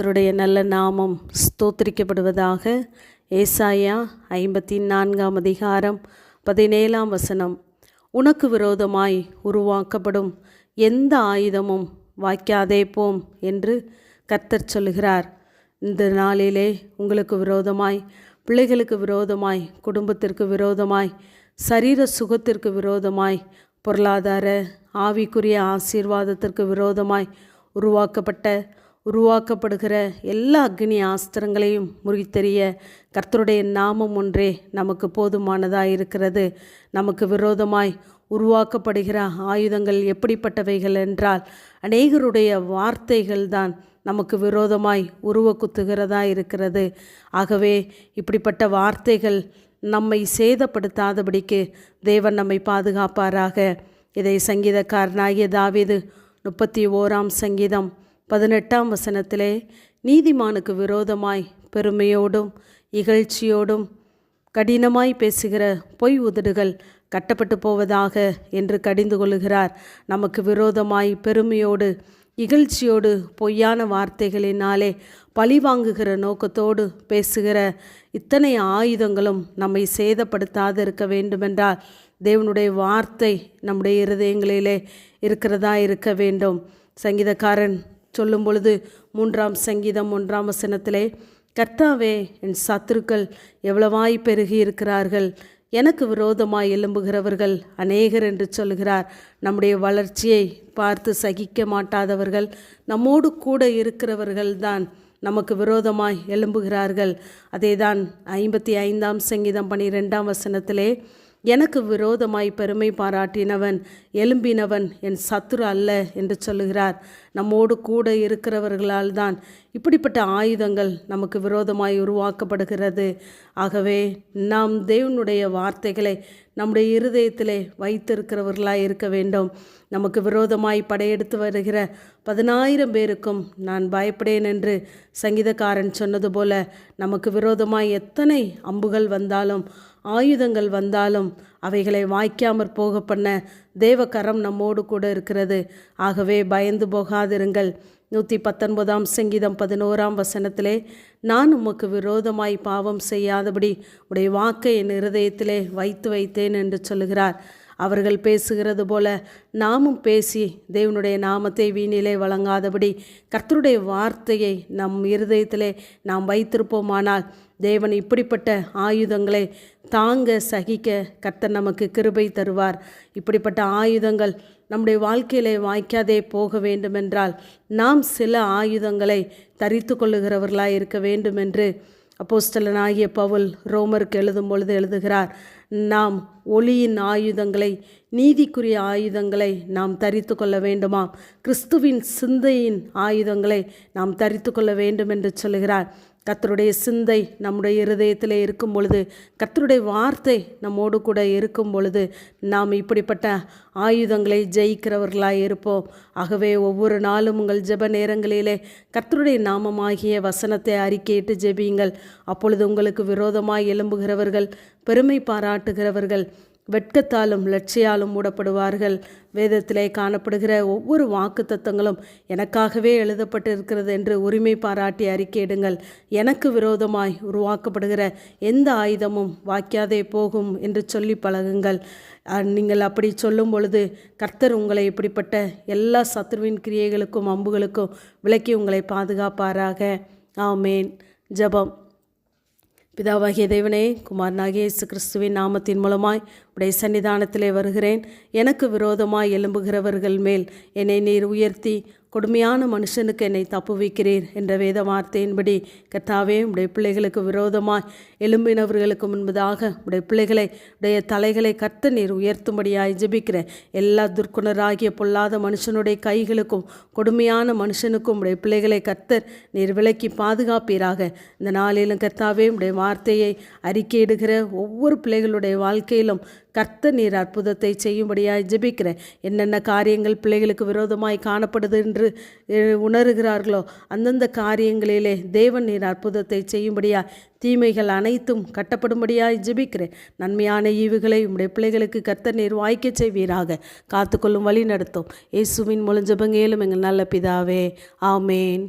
கர்த்தருடைய நல்ல நாமம் ஸ்தோத்திரிக்கப்படுவதாக ஏசாயா ஐம்பத்தி நான்காம் அதிகாரம் பதினேழாம் வசனம். உனக்கு விரோதமாய் உருவாக்கப்படும் எந்த ஆயுதமும் வாய்க்காதே போம் என்று கர்த்தர் சொல்லுகிறார். இந்த நாளிலே உங்களுக்கு விரோதமாய் பிள்ளைகளுக்கு விரோதமாய் குடும்பத்திற்கு விரோதமாய் சரீர சுகத்திற்கு விரோதமாய் பொருளாதார ஆவிக்குரிய ஆசீர்வாதத்திற்கு விரோதமாய் உருவாக்கப்பட்ட உருவாக்கப்படுகிற எல்லா அக்னி ஆஸ்திரங்களையும் முறித்தெறிய கர்த்தருடைய நாமம் ஒன்றே நமக்கு போதுமானதாக இருக்கிறது. நமக்கு விரோதமாய் உருவாக்கப்படுகிற ஆயுதங்கள் எப்படிப்பட்டவைகள் என்றால் அநேகருடைய வார்த்தைகள் தான் நமக்கு விரோதமாய் உருவ குத்துகிறதா இருக்கிறது. ஆகவே இப்படிப்பட்ட வார்த்தைகள் நம்மை சேதப்படுத்தாதபடிக்கு தேவன் நம்மை பாதுகாப்பாராக. இதை சங்கீதக்காரனாகிய தாவிது முப்பத்தி ஓராம் சங்கீதம் பதினெட்டாம் வசனத்திலே நீதிமானுக்கு விரோதமாய் பெருமையோடும் இகழ்ச்சியோடும் கடினமாய் பேசுகிற பொய் உதடுகள் கட்டப்பட்டு போவதாக என்று கடிந்து கொள்கிறார் நமக்கு விரோதமாய் பெருமையோடு இகழ்ச்சியோடு பொய்யான வார்த்தைகளினாலே பழிவாங்குகிற நோக்கத்தோடு பேசுகிற இத்தனை ஆயுதங்களும் நம்மை சேதப்படுத்தாது இருக்க வேண்டுமென்றால் தேவனுடைய வார்த்தை நம்முடைய இருதயங்களிலே இருக்கிறதா இருக்க வேண்டும். சங்கீதக்காரன் சொல்லும் பொழுது மூன்றாம் சங்கீதம் ஒன்றாம் வசனத்திலே கர்த்தாவே என் சத்துருக்கள் எவ்வளவாய் பெருகி இருக்கிறார்கள் எனக்கு விரோதமாய் எழும்புகிறவர்கள் அநேகர் என்று சொல்கிறார். நம்முடைய வளர்ச்சியை பார்த்து சகிக்க மாட்டாதவர்கள் நம்மோடு கூட இருக்கிறவர்கள் தான் நமக்கு விரோதமாய் எழும்புகிறார்கள். அதேதான் ஐம்பத்தி ஐந்தாம் சங்கீதம் பனிரெண்டாம் வசனத்திலே எனக்கு விரோதமாய் பெருமை பாராட்டினவன் எலும்பினவன் என் சத்துரு அல்ல என்று சொல்லுகிறார். நம்மோடு கூட இருக்கிறவர்களால் தான் இப்படிப்பட்ட ஆயுதங்கள் நமக்கு விரோதமாய் உருவாக்கப்படுகிறது. ஆகவே நாம் தேவனுடைய வார்த்தைகளை நம்முடைய இருதயத்திலே வைத்திருக்கிறவர்களாக இருக்க வேண்டும். நமக்கு விரோதமாய் படையெடுத்து வருகிற பதினாயிரம் பேருக்கும் நான் பயப்படேன் என்று சங்கீதக்காரன் சொன்னது போல நமக்கு விரோதமாய் எத்தனை அம்புகள் வந்தாலும் ஆயுதங்கள் வந்தாலும் அவைகளை வாய்க்காமற் போக பண்ண தேவக்கரம் நம்மோடு கூட இருக்கிறது. ஆகவே பயந்து போகாதிருங்கள். நூற்றி பத்தொன்பதாம் சங்கீதம் பதினோராம் வசனத்திலே நான் உமக்கு விரோதமாய் பாவம் செய்யாதபடி உடைய வாக்கை என் இருதயத்திலே வைத்து வைத்தேன் என்று சொல்லுகிறார். அவர்கள் பேசுகிறது போல நாமும் பேசி தேவனுடைய நாமத்தை வீணிலே வழங்காதபடி கர்த்தருடைய வார்த்தையை நம் இருதயத்திலே நாம் வைத்திருப்போமானால் தேவன் இப்படிப்பட்ட ஆயுதங்களை தாங்க சகிக்க கர்த்தர் நமக்கு கிருபை தருவார். இப்படிப்பட்ட ஆயுதங்கள் நம்முடைய வாழ்க்கையிலே வாய்க்காதே போக வேண்டுமென்றால் நாம் சில ஆயுதங்களை தரித்து கொள்ளுகிறவர்களாக இருக்க வேண்டும் என்று அப்போஸ்டலனாகிய பவுல் ரோமருக்கு எழுதும் பொழுது எழுதுகிறார் நாம் ஒளியின் ஆயுதங்களை நீதிக்குரிய ஆயுதங்களை நாம் தரித்து கொள்ள வேண்டுமாம். கிறிஸ்துவின் சிந்தையின் ஆயுதங்களை நாம் தரித்து கொள்ள வேண்டும் என்று சொல்கிறார் கத்தருடைய சிந்தை நம்முடைய இருதயத்தில் இருக்கும் பொழுது கத்தருடைய வார்த்தை நம்மோடு கூட இருக்கும் பொழுது நாம் இப்படிப்பட்ட ஆயுதங்களை ஜெயிக்கிறவர்களாக இருப்போம். ஆகவே ஒவ்வொரு நாளும் உங்கள் ஜெப நேரங்களிலே கத்தருடைய நாமமாகிய வசனத்தை அறிக்கையிட்டு ஜெபியுங்கள். அப்பொழுது உங்களுக்கு விரோதமாக எழும்புகிறவர்கள் பெருமை பாராட்டுகிறவர்கள் வெட்கத்தாலும் லட்சியாலும் மூடப்படுவார்கள். வேதத்திலே காணப்படுகிற ஒவ்வொரு வாக்கு தத்தங்களும் எனக்காகவே எழுதப்பட்டிருக்கிறது என்று உரிமை பாராட்டி அறிக்கையிடுங்கள். எனக்கு விரோதமாய் உருவாக்கப்படுகிற எந்த ஆயுதமும் வாய்க்காதே போகும் என்று சொல்லி பழகுங்கள். நீங்கள் அப்படி சொல்லும் பொழுது கர்த்தர் உங்களை இப்படிப்பட்ட எல்லா சத்ருவின் கிரியைகளுக்கும் அம்புகளுக்கும் விலக்கி உங்களை பாதுகாப்பாராக. ஆமேன். ஜபம். பிதாவாகிய தேவனே குமாரனாகிய இயேசு கிறிஸ்துவின் நாமத்தின் மூலமாய் உடைய சன்னிதானத்திலே வருகிறேன். எனக்கு விரோதமாய் எழும்புகிறவர்கள் மேல் என்னை நீர் உயர்த்தி கொடுமையான மனுஷனுக்கு என்னை தப்பு வைக்கிறீர் என்ற வேத வார்த்தையின்படி கத்தாவே உடைய பிள்ளைகளுக்கு விரோதமாய் எலும்பினவர்களுக்கு முன்பதாக உடைய பிள்ளைகளை உடைய தலைகளை கத்த நீர் உயர்த்தும்படியாய் ஜெபிக்கிறேன். எல்லா துர்க்குணராகிய பொல்லாத மனுஷனுடைய கைகளுக்கும் கொடுமையான மனுஷனுக்கும் உடைய பிள்ளைகளை கத்தர் நீர் விலக்கி பாதுகாப்பீராக. இந்த நாளிலும் கத்தாவே உடைய வார்த்தையை அறிக்கையிடுகிற ஒவ்வொரு பிள்ளைகளுடைய வாழ்க்கையிலும் கர்த்த நீர் அற்புதத்தை செய்யும்படியாய் ஜெபிக்கிறேன். என்னென்ன காரியங்கள் பிள்ளைகளுக்கு விரோதமாய் காணப்படுது என்று உணர்கிறார்களோ அந்தந்த காரியங்களிலே தேவன் நீர் அற்புதத்தை செய்யும்படியா தீமைகள் அனைத்தும் கட்டப்படும்படியாய் ஜெபிக்கிறேன். நன்மையான ஈவுகளை உடைய பிள்ளைகளுக்கு கர்த்த நீர் வாய்க்க செய்வீராக. காத்துக்கொள்ளும் வழி நடத்தும். இயேசுவின் மூலம் ஜபங்கேலும் எங்கள் நல்ல பிதாவே. ஆமேன்.